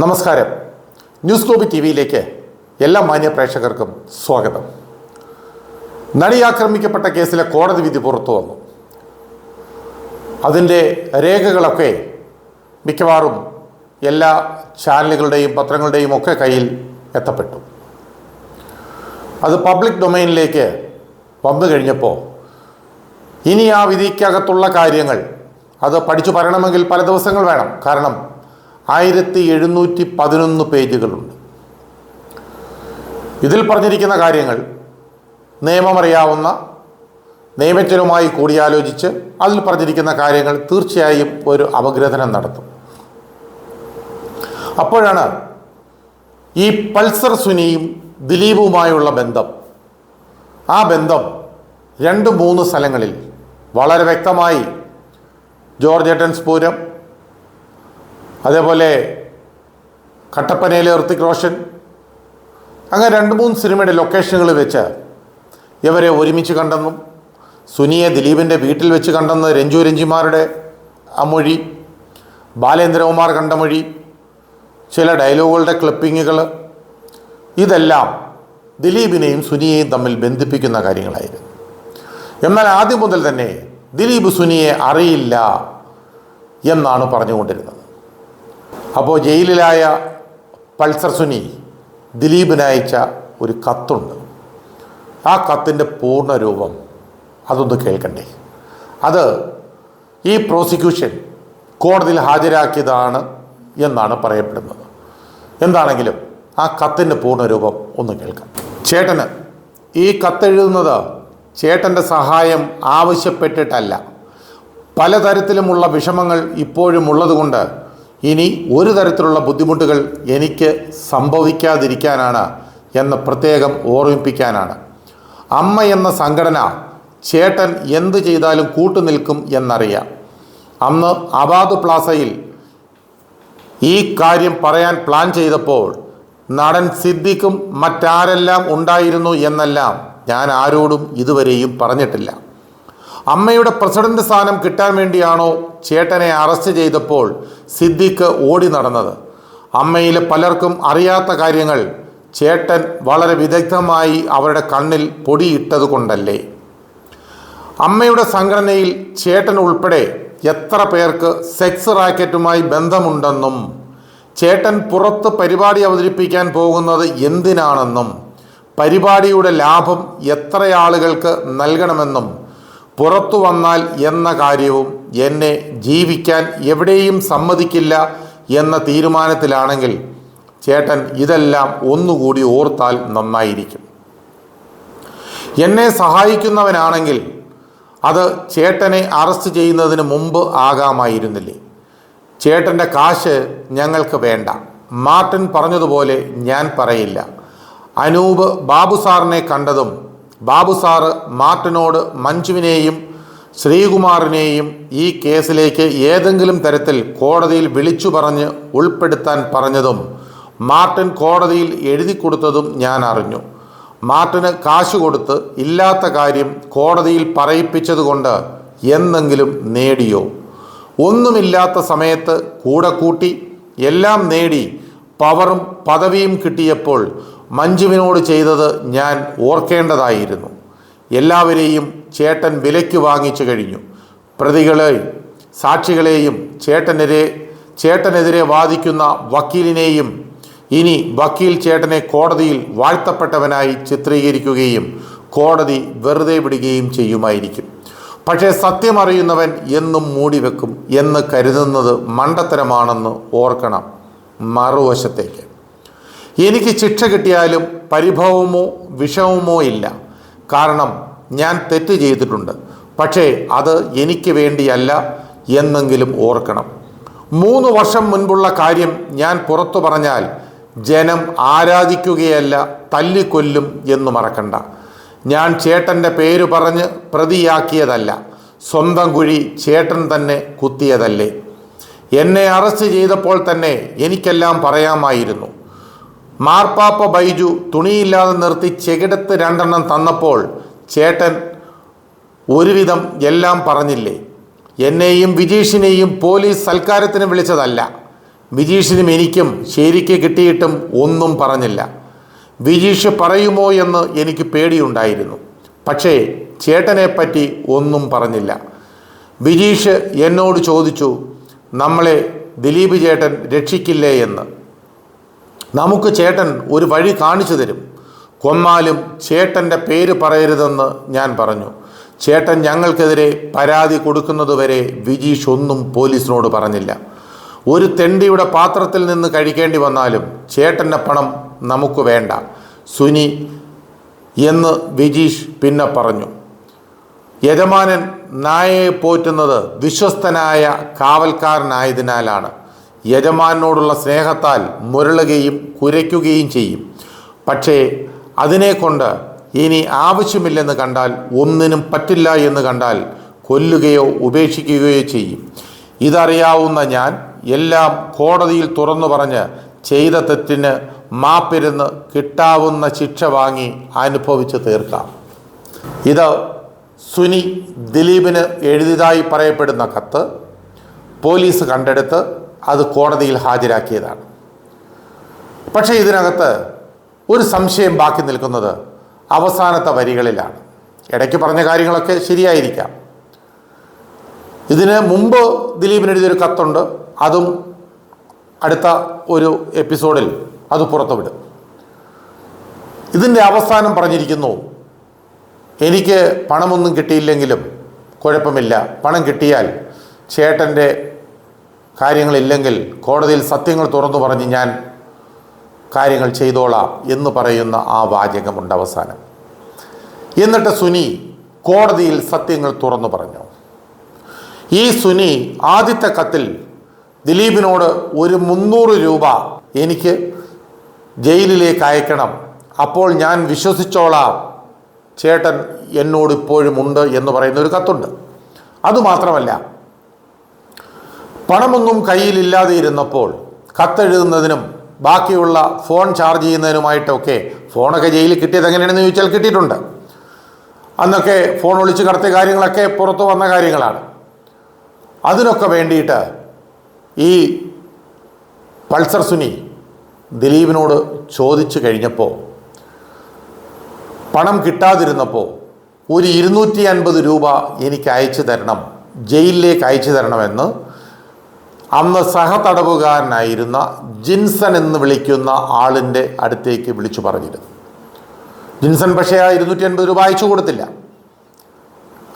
നമസ്കാരം. News ഗ്ലോബി T വിയിലേക്ക് എല്ലാ മാന്യ പ്രേക്ഷകർക്കും സ്വാഗതം. നടി ആക്രമിക്കപ്പെട്ട കേസിലെ കോടതി വിധി പുറത്തു വന്നു. അതിന്റെ രേഖകളൊക്കെ മിക്കവാറും എല്ലാ ചാനലുകളുടെയും പത്രങ്ങളുടെയും ഒക്കെ കയ്യിൽ എത്തപ്പെട്ടു. അത് പബ്ലിക് ഡൊമൈനിലേക്ക് വന്നു കഴിഞ്ഞപ്പോൾ ഇനി ആ വിധിക്കകത്തുള്ള കാര്യങ്ങൾ അത് പഠിച്ചു പറയണമെങ്കിൽ പല ദിവസങ്ങൾ വേണം. കാരണം ആയിരത്തി എഴുന്നൂറ്റി പതിനൊന്ന് പേജുകളുണ്ട്. ഇതിൽ പറഞ്ഞിരിക്കുന്ന കാര്യങ്ങൾ നിയമമറിയാവുന്ന നിയമജ്ഞരുമായി കൂടിയാലോചിച്ച് അതിൽ പറഞ്ഞിരിക്കുന്ന കാര്യങ്ങൾ തീർച്ചയായും ഒരു അപഗ്രഥനം നടത്തും. അപ്പോഴാണ് ഈ പൾസർ സുനിയും ദിലീപുമായുള്ള ബന്ധം. ആ ബന്ധം രണ്ട് മൂന്ന് സ്ഥലങ്ങളിൽ വളരെ വ്യക്തമായി ജോർജ് ഏട്ടൻസ് പൂരം അതേപോലെ കട്ടപ്പനയിലെ ഋത്തിക് റോഷൻ അങ്ങനെ രണ്ട് മൂന്ന് സിനിമയുടെ ലൊക്കേഷനുകൾ വെച്ച് ഇവരെ ഒരുമിച്ച് കണ്ടെന്നും സുനിയെ ദിലീപിന്റെ വീട്ടിൽ വെച്ച് കണ്ടെന്ന് രഞ്ജു രഞ്ജിമാരുടെ ആ മൊഴി ബാലേന്ദ്രകുമാർ കണ്ട മൊഴി ചില ഡയലോഗുകളുടെ ക്ലിപ്പിങ്ങുകൾ ഇതെല്ലാം ദിലീപിനെയും സുനിയെയും തമ്മിൽ ബന്ധിപ്പിക്കുന്ന കാര്യങ്ങളായിരുന്നു. എന്നാൽ ആദ്യം മുതൽ തന്നെ ദിലീപ് സുനിയെ അറിയില്ല എന്നാണ് പറഞ്ഞുകൊണ്ടിരുന്നത്. അപ്പോൾ ജയിലിലായ പൾസർ സുനി ദിലീപിനയച്ച ഒരു കത്തുണ്ട്. ആ കത്തിന്റെ പൂർണ രൂപം അതൊന്ന് കേൾക്കണ്ടേ? അത് ഈ പ്രോസിക്യൂഷൻ കോടതിയിൽ ഹാജരാക്കിയതാണ് എന്നാണ് പറയപ്പെടുന്നത്. എന്താണെങ്കിലും ആ കത്തിന്റെ പൂർണ രൂപം ഒന്ന് കേൾക്കാം. ചേട്ടന് ഈ കത്തെഴുതുന്നത് ചേട്ടന്റെ സഹായം ആവശ്യപ്പെട്ടിട്ടല്ല. പലതരത്തിലുമുള്ള വിഷമങ്ങൾ ഇപ്പോഴും ഉള്ളതുകൊണ്ട് ഇനി ഒരു തരത്തിലുള്ള ബുദ്ധിമുട്ടുകൾ എനിക്ക് സംഭവിക്കാതിരിക്കാനാണ് എന്ന് പ്രത്യേകം ഓർമ്മിപ്പിക്കാനാണ്. അമ്മ എന്ന സംഘടന ചേട്ടൻ എന്ത് ചെയ്താലും കൂട്ടുനിൽക്കും എന്നറിയാം. അന്ന് അബാദ് പ്ലാസയിൽ ഈ കാര്യം പറയാൻ പ്ലാൻ ചെയ്തപ്പോൾ നടൻ സിദ്ദിഖും മറ്റാരെല്ലാം ഉണ്ടായിരുന്നു എന്നെല്ലാം ഞാൻ ആരോടും ഇതുവരെയും പറഞ്ഞിട്ടില്ല. അമ്മയുടെ പ്രസിഡന്റ് സ്ഥാനം കിട്ടാൻ വേണ്ടിയാണോ ചേട്ടനെ അറസ്റ്റ് ചെയ്തപ്പോൾ സിദ്ദിഖ് ഓടി നടന്നത്? അമ്മയിലെ പലർക്കും അറിയാത്ത കാര്യങ്ങൾ ചേട്ടൻ വളരെ വിദഗ്ധമായി അവരുടെ കണ്ണിൽ പൊടിയിട്ടത് കൊണ്ടല്ലേ? അമ്മയുടെ സംഘടനയിൽ ചേട്ടൻ ഉൾപ്പെടെ എത്ര പേർക്ക് സെക്സ് റാക്കറ്റുമായി ബന്ധമുണ്ടെന്നും ചേട്ടൻ പുറത്ത് പരിപാടി അവതരിപ്പിക്കാൻ പോകുന്നത് എന്തിനാണെന്നും പരിപാടിയുടെ ലാഭം എത്ര ആളുകൾക്ക് നൽകണമെന്നും പുറത്തു വന്നാൽ എന്ന കാര്യവും എന്നെ ജീവിക്കാൻ എവിടെയും സമ്മതിക്കില്ല എന്ന തീരുമാനത്തിലാണെങ്കിൽ ചേട്ടൻ ഇതെല്ലാം ഒന്നുകൂടി ഓർത്താൽ നന്നായിരിക്കും. എന്നെ സഹായിക്കുന്നവനാണെങ്കിൽ അത് ചേട്ടനെ അറസ്റ്റ് ചെയ്യുന്നതിന് മുമ്പ് ആകാമായിരുന്നില്ലേ? ചേട്ടന്റെ കാശ് ഞങ്ങൾക്ക് വേണ്ട. മാർട്ടിൻ പറഞ്ഞതുപോലെ ഞാൻ പറയില്ല. അനൂപ് ബാബു സാറിനെ കണ്ടതും ബാബു സാറ് മാർട്ടിനോട് മഞ്ജുവിനെയും ശ്രീകുമാറിനെയും ഈ കേസിലേക്ക് ഏതെങ്കിലും തരത്തിൽ കോടതിയിൽ വിളിച്ചു പറഞ്ഞ് ഉൾപ്പെടുത്താൻ പറഞ്ഞതും മാർട്ടിൻ കോടതിയിൽ എഴുതി കൊടുത്തതും ഞാൻ അറിഞ്ഞു. മാർട്ടിന് കാശ് കൊടുത്ത് ഇല്ലാത്ത കാര്യം കോടതിയിൽ പറയിപ്പിച്ചതുകൊണ്ട് എന്നെങ്കിലും നേടിയോ? ഒന്നുമില്ലാത്ത സമയത്ത് കൂടെ കൂട്ടി എല്ലാം നേടി പവറും പദവിയും കിട്ടിയപ്പോൾ മഞ്ജുവിനോട് ചെയ്തത് ഞാൻ ഓർക്കേണ്ടതായിരുന്നു. എല്ലാവരെയും ചേട്ടൻ വിലയ്ക്ക് വാങ്ങിച്ചു കഴിഞ്ഞു. പ്രതികളെയും സാക്ഷികളെയും ചേട്ടനെതിരെ ചേട്ടനെതിരെ വാദിക്കുന്ന വക്കീലിനെയും ഇനി വക്കീൽ ചേട്ടനെ കോടതിയിൽ വാഴ്ത്തപ്പെട്ടവനായി ചിത്രീകരിക്കുകയും കോടതി വെറുതെ വിടുകയും ചെയ്യുമായിരിക്കും. പക്ഷേ സത്യമറിയുന്നവൻ എന്നും മൂടിവെക്കും എന്ന് കരുതുന്നത് മണ്ടത്തരമാണെന്ന് ഓർക്കണം. മറുവശത്തേക്ക്. എനിക്ക് ശിക്ഷ കിട്ടിയാലും പരിഭവമോ വിഷമമോ ഇല്ല. കാരണം ഞാൻ തെറ്റ് ചെയ്തിട്ടുണ്ട്. പക്ഷേ അത് എനിക്ക് വേണ്ടിയല്ല എന്നെങ്കിലും ഓർക്കണം. മൂന്ന് വർഷം മുൻപുള്ള കാര്യം ഞാൻ പുറത്തു പറഞ്ഞാൽ ജനം ആരാധിക്കുകയല്ല തല്ലിക്കൊല്ലും എന്ന് മറക്കണ്ട. ഞാൻ ചേട്ടന്റെ പേര് പറഞ്ഞ് പ്രതിയാക്കിയതല്ല. സ്വന്തം കുഴി ചേട്ടൻ തന്നെ കുത്തിയതല്ലേ. എന്നെ അറസ്റ്റ് ചെയ്തപ്പോൾ തന്നെ എനിക്കെല്ലാം പറയാമായിരുന്നു. മാർപ്പാപ്പ ബൈജു തുണിയില്ലാതെ നിർത്തി ചെകിടത്ത് രണ്ടെണ്ണം തന്നപ്പോൾ ചേട്ടൻ ഒരുവിധം എല്ലാം പറഞ്ഞില്ലേ? എന്നെയും വിജീഷിനെയും പോലീസ് സൽക്കാരത്തിന് വിളിച്ചതല്ല. വിജീഷിനും എനിക്കും ശരിക്ക് കിട്ടിയിട്ടും ഒന്നും പറഞ്ഞില്ല. വിജീഷ് പറയുമോ എന്ന് എനിക്ക് പേടിയുണ്ടായിരുന്നു. പക്ഷേ ചേട്ടനെപ്പറ്റി ഒന്നും പറഞ്ഞില്ല. വിജീഷ് എന്നോട് ചോദിച്ചു നമ്മളെ ദിലീപ് ചേട്ടൻ രക്ഷിക്കില്ലേ എന്ന്? നമുക്ക് ചേട്ടൻ ഒരു വഴി കാണിച്ചു തരും. കൊന്നാലും ചേട്ടന്റെ പേര് പറയരുതെന്ന് ഞാൻ പറഞ്ഞു. ചേട്ടൻ ഞങ്ങൾക്കെതിരെ പരാതി കൊടുക്കുന്നതുവരെ വിജീഷ് ഒന്നും പോലീസിനോട് പറഞ്ഞില്ല. ഒരു തെണ്ടിയുടെ പാത്രത്തിൽ നിന്ന് കഴിക്കേണ്ടി വന്നാലും ചേട്ടന്റെ പണം നമുക്ക് വേണ്ട. സുനി എന്ന് വിജീഷ് പിന്നെ പറഞ്ഞു. യജമാനൻ നായയെ പോറ്റുന്നത് വിശ്വസ്തനായ കാവൽക്കാരനായതിനാലാണ്. യജമാനോടുള്ള സ്നേഹത്താൽ മുരളുകയും കുരയ്ക്കുകയും ചെയ്യും. പക്ഷേ അതിനെക്കൊണ്ട് ഇനി ആവശ്യമില്ലെന്ന് കണ്ടാൽ ഒന്നിനും പറ്റില്ല എന്ന് കണ്ടാൽ കൊല്ലുകയോ ഉപേക്ഷിക്കുകയോ ചെയ്യും. ഇതറിയാവുന്ന ഞാൻ എല്ലാം കോടതിയിൽ തുറന്നു പറഞ്ഞ് ചെയ്ത തെറ്റിന് മാപ്പിരുന്ന് കിട്ടാവുന്ന ശിക്ഷ വാങ്ങി അനുഭവിച്ച് തീർക്കാം. ഇത് സുനി ദിലീപിന് എഴുതിയതായി പറയപ്പെടുന്ന കത്ത്. പോലീസ് കണ്ടെടുത്ത് അത് കോടതിയിൽ ഹാജരാക്കിയതാണ്. പക്ഷേ ഇതിനകത്ത് ഒരു സംശയം ബാക്കി നിൽക്കുന്നത് അവസാനത്തെ വരികളിലാണ്. ഇടയ്ക്ക് പറഞ്ഞ കാര്യങ്ങളൊക്കെ ശരിയായിരിക്കാം. ഇതിന് മുമ്പ് ദിലീപിന് എഴുതിയൊരു കത്തുണ്ട്. അതും അടുത്ത ഒരു എപ്പിസോഡിൽ അത് പുറത്തുവിടും. ഇതിന്റെ അവസാനം പറഞ്ഞിരിക്കുന്നു എനിക്ക് പണമൊന്നും കിട്ടിയില്ലെങ്കിലും കുഴപ്പമില്ല. പണം കിട്ടിയാൽ ചേട്ടന്റെ കാര്യങ്ങളില്ലെങ്കിൽ കോടതിയിൽ സത്യങ്ങൾ തുറന്നു പറഞ്ഞ് ഞാൻ കാര്യങ്ങൾ ചെയ്തോളാം എന്ന് പറയുന്ന ആ വാചകമുണ്ട് അവസാനം. എന്നിട്ട് സുനി കോടതിയിൽ സത്യങ്ങൾ തുറന്നു പറഞ്ഞു. ഈ സുനി ആദ്യത്തെ കത്തിൽ ദിലീപിനോട് ഒരു മുന്നൂറ് രൂപ എനിക്ക് ജയിലിലേക്ക് അയക്കണം. അപ്പോൾ ഞാൻ വിശ്വസിച്ചോളാം. ചേട്ടൻ എന്നോട് ഇപ്പോഴും ഉണ്ട് എന്ന് പറയുന്ന ഒരു കത്തുണ്ട്. അതുമാത്രമല്ല പണമൊന്നും കയ്യിലില്ലാതെ ഇരുന്നപ്പോൾ കത്തെഴുതുന്നതിനും ബാക്കിയുള്ള ഫോൺ ചാർജ് ചെയ്യുന്നതിനുമായിട്ടൊക്കെ ഫോണൊക്കെ ജയിലിൽ കിട്ടിയത് എങ്ങനെയാണെന്ന് ചോദിച്ചാൽ കിട്ടിയിട്ടുണ്ട്. അന്നൊക്കെ ഫോൺ ഒളിച്ച് കടത്തിയ കാര്യങ്ങളൊക്കെ പുറത്തു വന്ന കാര്യങ്ങളാണ്. അതിനൊക്കെ വേണ്ടിയിട്ട് ഈ പൾസർ സുനി ദിലീപിനോട് ചോദിച്ചു കഴിഞ്ഞപ്പോൾ പണം കിട്ടാതിരുന്നപ്പോൾ ഒരു ഇരുന്നൂറ്റി അൻപത് രൂപ എനിക്ക് അയച്ചു തരണം ജയിലിലേക്ക് അയച്ചു തരണമെന്ന് അന്ന് സഹതടവുകാരനായിരുന്ന ജിൻസൺ എന്ന് വിളിക്കുന്ന ആളിന്റെ അടുത്തേക്ക് വിളിച്ചു പറഞ്ഞിരുന്നു. ജിൻസൺ പക്ഷേ ആ ഇരുന്നൂറ്റി അൻപത് രൂപ അയച്ചു കൊടുത്തില്ല.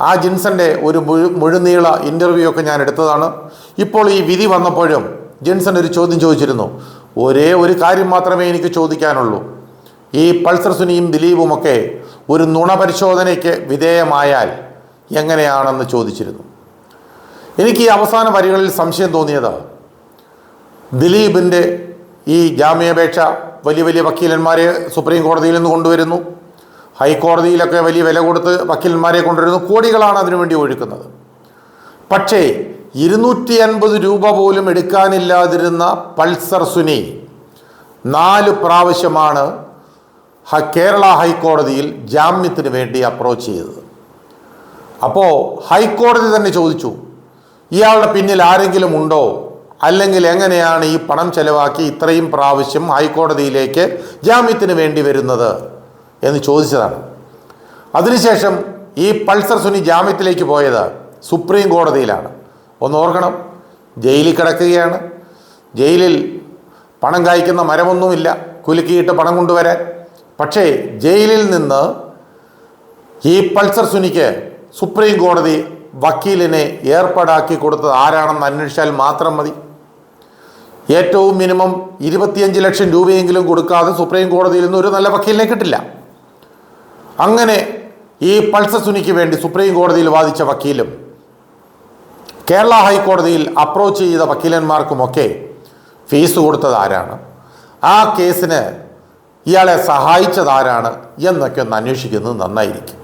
ആ ജിൻസന്റെ ഒരു മുഴു മുഴുനീള ഇന്റർവ്യൂ ഒക്കെ ഞാൻ എടുത്തതാണ്. ഇപ്പോൾ ഈ വിധി വന്നപ്പോഴും ജിൻസൺ ഒരു ചോദ്യം ചോദിച്ചിരുന്നു. ഒരേ ഒരു കാര്യം മാത്രമേ എനിക്ക് ചോദിക്കാനുള്ളൂ. ഈ പൾസർ സുനിയും ദിലീപുമൊക്കെ ഒരു നുണ പരിശോധനയ്ക്ക് വിധേയമായാൽ എങ്ങനെയാണെന്ന് ചോദിച്ചിരുന്നു. എനിക്ക് ഈ അവസാന വരികളിൽ സംശയം തോന്നിയത്. ദിലീപിന്റെ ഈ ജാമ്യാപേക്ഷ വലിയ വലിയ വക്കീലന്മാരെ സുപ്രീം കോടതിയിൽ നിന്ന് കൊണ്ടുവരുന്നു. ഹൈക്കോടതിയിലൊക്കെ വലിയ വില കൊടുത്ത് വക്കീലന്മാരെ കൊണ്ടുവരുന്നു. കോടികളാണ് അതിനുവേണ്ടി ഒഴുക്കുന്നത്. പക്ഷേ ഇരുന്നൂറ്റി അൻപത് രൂപ പോലും എടുക്കാനില്ലാതിരുന്ന പൾസർ സുനി നാല് പ്രാവശ്യമാണ് കേരള ഹൈക്കോടതിയിൽ ജാമ്യത്തിന് വേണ്ടി അപ്രോച്ച് ചെയ്തത്. അപ്പോൾ ഹൈക്കോടതി തന്നെ ചോദിച്ചു ഇയാളുടെ പിന്നിൽ ആരെങ്കിലും ഉണ്ടോ? അല്ലെങ്കിൽ എങ്ങനെയാണ് ഈ പണം ചെലവാക്കി ഇത്രയും പ്രാവശ്യം ഹൈക്കോടതിയിലേക്ക് ജാമ്യത്തിന് വേണ്ടി വരുന്നത് എന്ന് ചോദിച്ചതാണ്. അതിനുശേഷം ഈ പൾസർ സുനി ജാമ്യത്തിലേക്ക് പോയത് സുപ്രീം കോടതിയിലാണ്. ഒന്ന് ഓർക്കണം ജയിലിൽ കിടക്കുകയാണ്. ജയിലിൽ പണം കായ്ക്കുന്ന മരമൊന്നുമില്ല കുലുക്കിയിട്ട് പണം കൊണ്ടുവരാൻ. പക്ഷേ ജയിലിൽ നിന്ന് ഈ പൾസർ സുനിക്ക് സുപ്രീം കോടതി വക്കീലിനെ ഏർപ്പാടാക്കി കൊടുത്തത് ആരാണെന്ന് അന്വേഷിച്ചാൽ മാത്രം മതി. ഏറ്റവും മിനിമം ഇരുപത്തിയഞ്ച് ലക്ഷം രൂപയെങ്കിലും കൊടുക്കാതെ സുപ്രീം കോടതിയിൽ നിന്ന് ഒരു നല്ല വക്കീലിനെ കിട്ടില്ല. അങ്ങനെ ഈ പൾസ സുനിക്ക് വേണ്ടി സുപ്രീം കോടതിയിൽ വാദിച്ച വക്കീലും കേരള ഹൈക്കോടതിയിൽ അപ്രോച്ച് ചെയ്ത വക്കീലന്മാർക്കുമൊക്കെ ഫീസ് കൊടുത്തത് ആരാണ്? ആ കേസിന് ഇയാളെ സഹായിച്ചതാരാണ് എന്നൊക്കെ ഒന്ന് അന്വേഷിക്കുന്നത് നന്നായിരിക്കും.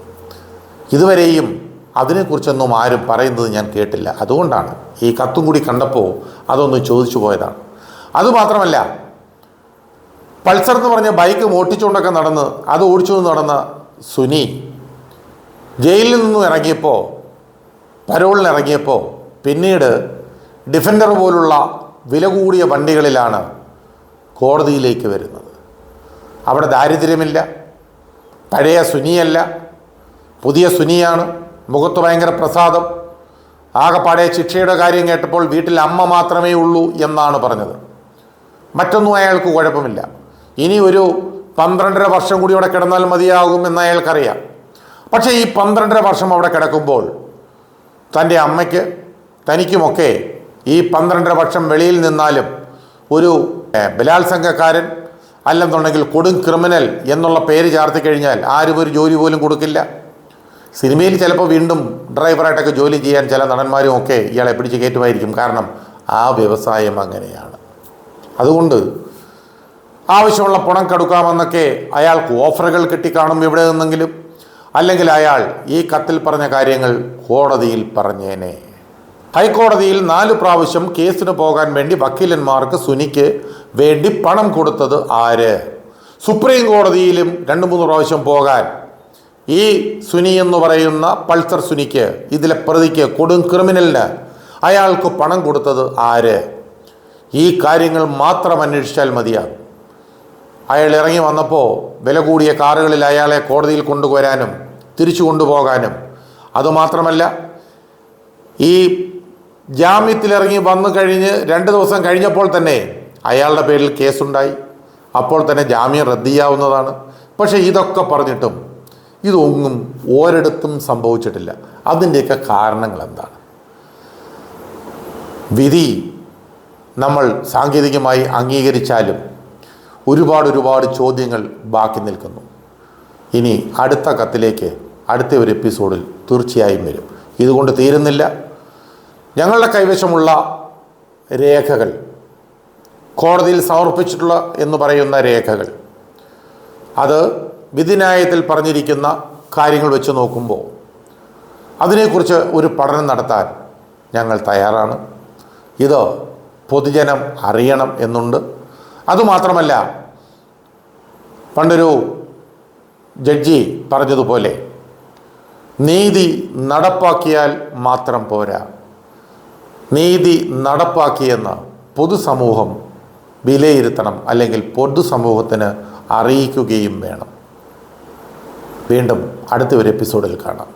ഇതുവരെയും അതിനെക്കുറിച്ചൊന്നും ആരും പറയുന്നത് ഞാൻ കേട്ടില്ല. അതുകൊണ്ടാണ് ഈ കത്തും കൂടി കണ്ടപ്പോൾ അതൊന്ന് ചോദിച്ചു പോയതാണ്. അതുമാത്രമല്ല പൾസർ എന്ന് പറഞ്ഞ ബൈക്ക് ഓട്ടിച്ചുകൊണ്ടൊക്കെ നടന്ന് അത് ഓടിച്ചു നടന്ന സുനി ജയിലിൽ നിന്നും ഇറങ്ങിയപ്പോൾ പരോളിന് ഇറങ്ങിയപ്പോൾ പിന്നീട് ഡിഫൻഡർ പോലുള്ള വില കൂടിയ വണ്ടികളിലാണ് കോടതിയിലേക്ക് വരുന്നത്. അവിടെ ദാരിദ്ര്യമില്ല. പഴയ സുനിയല്ല. പുതിയ സുനിയാണ്. മുഖത്ത് ഭയങ്കര പ്രസാദം. ആകെപ്പാടെ ശിക്ഷയുടെ കാര്യം കേട്ടപ്പോൾ വീട്ടിൽ അമ്മ മാത്രമേ ഉള്ളൂ എന്നാണ് പറഞ്ഞത്. മറ്റൊന്നും അയാൾക്ക് കുഴപ്പമില്ല. ഇനി ഒരു പന്ത്രണ്ടര വർഷം കൂടി അവിടെ കിടന്നാൽ മതിയാകും എന്ന് അയാൾക്കറിയാം. പക്ഷേ ഈ പന്ത്രണ്ടര വർഷം അവിടെ കിടക്കുമ്പോൾ തന്റെ അമ്മയ്ക്ക് തനിക്കുമൊക്കെ ഈ പന്ത്രണ്ടര വർഷം വെളിയിൽ നിന്നാലും ഒരു ബലാത്സംഗക്കാരൻ അല്ലെന്നുണ്ടെങ്കിൽ കൊടും ക്രിമിനൽ എന്നുള്ള പേര് ചാർത്തി കഴിഞ്ഞാൽ ആരും ഒരു ജോലി പോലും കൊടുക്കില്ല. സിനിമയിൽ ചിലപ്പോൾ വീണ്ടും ഡ്രൈവറായിട്ടൊക്കെ ജോലി ചെയ്യാൻ ചില നടന്മാരും ഒക്കെ ഇയാളെ പിടിച്ച് കയറ്റുമായിരിക്കും. കാരണം ആ വ്യവസായം അങ്ങനെയാണ്. അതുകൊണ്ട് ആവശ്യമുള്ള പണം കടുക്കാമെന്നൊക്കെ അയാൾക്ക് ഓഫറുകൾ കിട്ടിക്കാണും ഇവിടെ നിന്നെങ്കിലും. അല്ലെങ്കിൽ അയാൾ ഈ കത്തിൽ പറഞ്ഞ കാര്യങ്ങൾ കോടതിയിൽ പറഞ്ഞേനെ. ഹൈക്കോടതിയിൽ നാല് പ്രാവശ്യം കേസിന് പോകാൻ വേണ്ടി വക്കീലന്മാർക്ക് സുനിക്ക് വേണ്ടി പണം കൊടുത്തത് ആര്? സുപ്രീം കോടതിയിലും രണ്ട് മൂന്ന് പ്രാവശ്യം പോകാൻ ഈ സുനി എന്ന് പറയുന്ന പൾസർ സുനിക്ക് ഇതിലെ പ്രതിക്ക് കൊടും ക്രിമിനലിന് അയാൾക്ക് പണം കൊടുത്തത് ആര്? ഈ കാര്യങ്ങൾ മാത്രം അന്വേഷിച്ചാൽ മതിയാകും. അയാൾ ഇറങ്ങി വന്നപ്പോൾ വില കൂടിയ കാറുകളിൽ അയാളെ കോടതിയിൽ കൊണ്ടുവരാനും തിരിച്ചു കൊണ്ടുപോകാനും. അതുമാത്രമല്ല ഈ ജാമ്യത്തിലിറങ്ങി വന്നു കഴിഞ്ഞ് രണ്ട് ദിവസം കഴിഞ്ഞപ്പോൾ തന്നെ അയാളുടെ പേരിൽ കേസുണ്ടായി. അപ്പോൾ തന്നെ ജാമ്യം റദ്ദിയാവുന്നതാണ് പക്ഷേ ഇതൊക്കെ പറഞ്ഞിട്ടും ഇതൊന്നും ഒരിടത്തും സംഭവിച്ചിട്ടില്ല. അതിന്റെയൊക്കെ കാരണങ്ങൾ എന്താണ് വിധി നമ്മൾ സാങ്കേതികമായി അംഗീകരിച്ചാലും ഒരുപാട് ഒരുപാട് ചോദ്യങ്ങൾ ബാക്കി നിൽക്കുന്നു. ഇനി അടുത്ത കത്തിലേക്ക് അടുത്ത ഒരു എപ്പിസോഡിൽ തീർച്ചയായും വരും. ഇതുകൊണ്ട് തീരുന്നില്ല. ഞങ്ങളുടെ കൈവശമുള്ള രേഖകൾ കോടതിയിൽ സമർപ്പിച്ചിട്ടുള്ള എന്ന് പറയുന്ന രേഖകൾ അത് വിധിന്യായത്തിൽ പറഞ്ഞിരിക്കുന്ന കാര്യങ്ങൾ വെച്ച് നോക്കുമ്പോൾ അതിനെക്കുറിച്ച് ഒരു പഠനം നടത്താൻ ഞങ്ങൾ തയ്യാറാണ്. ഇത് പൊതുജനം അറിയണം എന്നുണ്ട്. അതുമാത്രമല്ല പണ്ടൊരു ജഡ്ജി പറഞ്ഞതുപോലെ നീതി നടപ്പാക്കിയാൽ മാത്രം പോരാ. നീതി നടപ്പാക്കിയെന്ന് പൊതുസമൂഹം വിലയിരുത്തണം അല്ലെങ്കിൽ പൊതുസമൂഹത്തിന് അറിയിക്കുകയും വേണം. വീണ്ടും അടുത്ത ഒരു എപ്പിസോഡിൽ കാണാം.